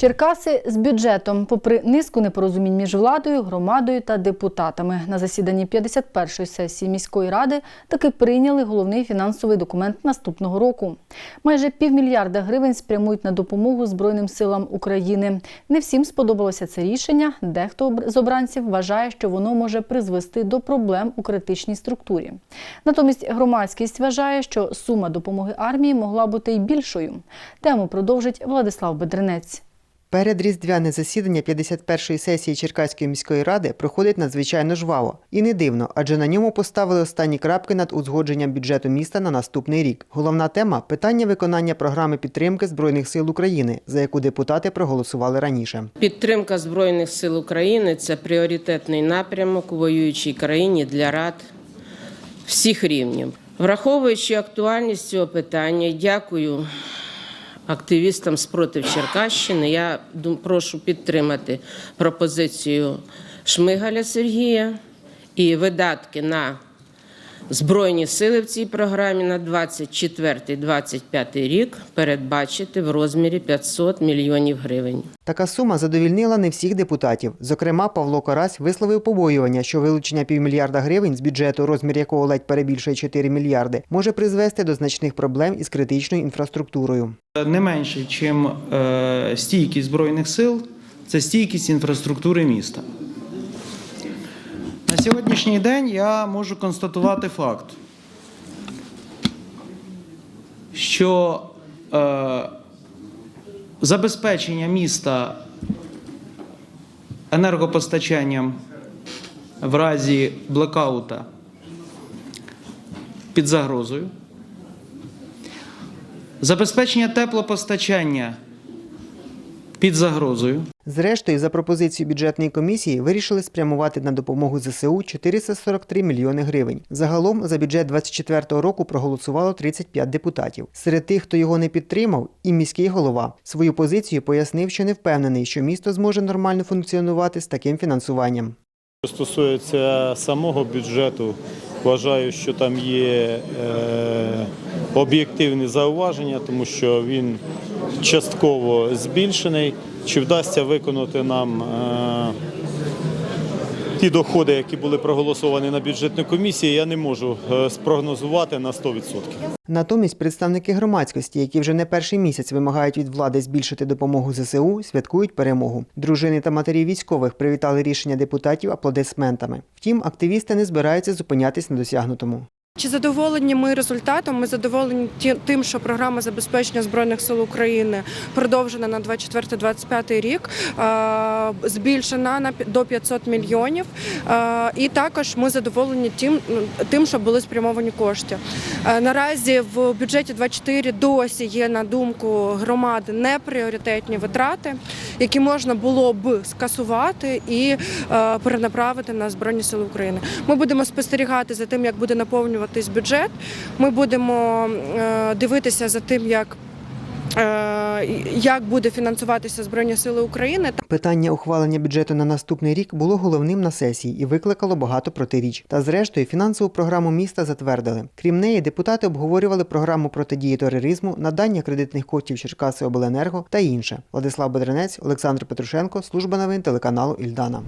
Черкаси з бюджетом, попри низку непорозумінь між владою, громадою та депутатами, на засіданні 51-ї сесії міської ради таки прийняли головний фінансовий документ наступного року. Майже півмільярда гривень спрямують на допомогу Збройним силам України. Не всім сподобалося це рішення. Дехто з обранців вважає, що воно може призвести до проблем у критичній структурі. Натомість громадськість вважає, що сума допомоги армії могла бути й більшою. Тему продовжить Владислав Бедренець. Передріздвяне засідання 51-ї сесії Черкаської міської ради проходить надзвичайно жваво. І не дивно, адже на ньому поставили останні крапки над узгодженням бюджету міста на наступний рік. Головна тема питання виконання програми підтримки Збройних сил України, за яку депутати проголосували раніше. Підтримка Збройних сил України це пріоритетний напрямок у воюючій країні для рад всіх рівнів. Враховуючи актуальність цього питання, дякую активістам спротив Черкащини. Я прошу підтримати пропозицію Шмигаля Сергія і видатки на Збройні сили в цій програмі на 24-25 рік передбачити в розмірі 500 мільйонів гривень. Така сума задовільнила не всіх депутатів. Зокрема, Павло Карась висловив побоювання, що вилучення півмільярда гривень з бюджету, розмір якого ледь перебільшує 4 мільярди, може призвести до значних проблем із критичною інфраструктурою. Не менше, ніж е, стійкість Збройних сил, це стійкість інфраструктури міста. Сьогоднішній день я можу констатувати факт, що е, забезпечення міста енергопостачанням в разі блекаута під загрозою. Забезпечення теплопостачання під загрозою. Зрештою, за пропозицією бюджетної комісії вирішили спрямувати на допомогу ЗСУ 443 мільйони гривень. Загалом за бюджет 2024 року проголосувало 35 депутатів. Серед тих, хто його не підтримав, і міський голова свою позицію пояснив, що не впевнений, що місто зможе нормально функціонувати з таким фінансуванням. Що стосується самого бюджету, вважаю, що там є е, об'єктивні зауваження, тому що він частково збільшений. Чи вдасться виконати нам е, ті доходи, які були проголосовані на бюджетній комісії, я не можу е, спрогнозувати на 100%. Натомість представники громадськості, які вже не перший місяць вимагають від влади збільшити допомогу ЗСУ, святкують перемогу. Дружини та матері військових привітали рішення депутатів аплодисментами. Втім, активісти не збираються зупинятись на досягнутому. Чи задоволені ми результатом? Ми задоволені тим, що програма забезпечення збройних сил України продовжена на 24-25 рік, збільшена на до 500 мільйонів. І також ми задоволені тим, тим, що були спрямовані кошти. Наразі в бюджеті 24 досі є на думку громади непріоритетні витрати, які можна було б скасувати і е, перенаправити на збройні сили України. Ми будемо спостерігати за тим, як буде наповнюватись бюджет. Ми будемо е, дивитися за тим, як. Як буде фінансуватися Збройні Сили України Питання ухвалення бюджету на наступний рік було головним на сесії і викликало багато протиріч. Та зрештою фінансову програму міста затвердили. Крім неї, депутати обговорювали програму протидії тероризму, надання кредитних коштів Черкаси Обленерго та інше. Владислав Бедренець, Олександр Петрушенко, служба новин телеканалу Ільдана.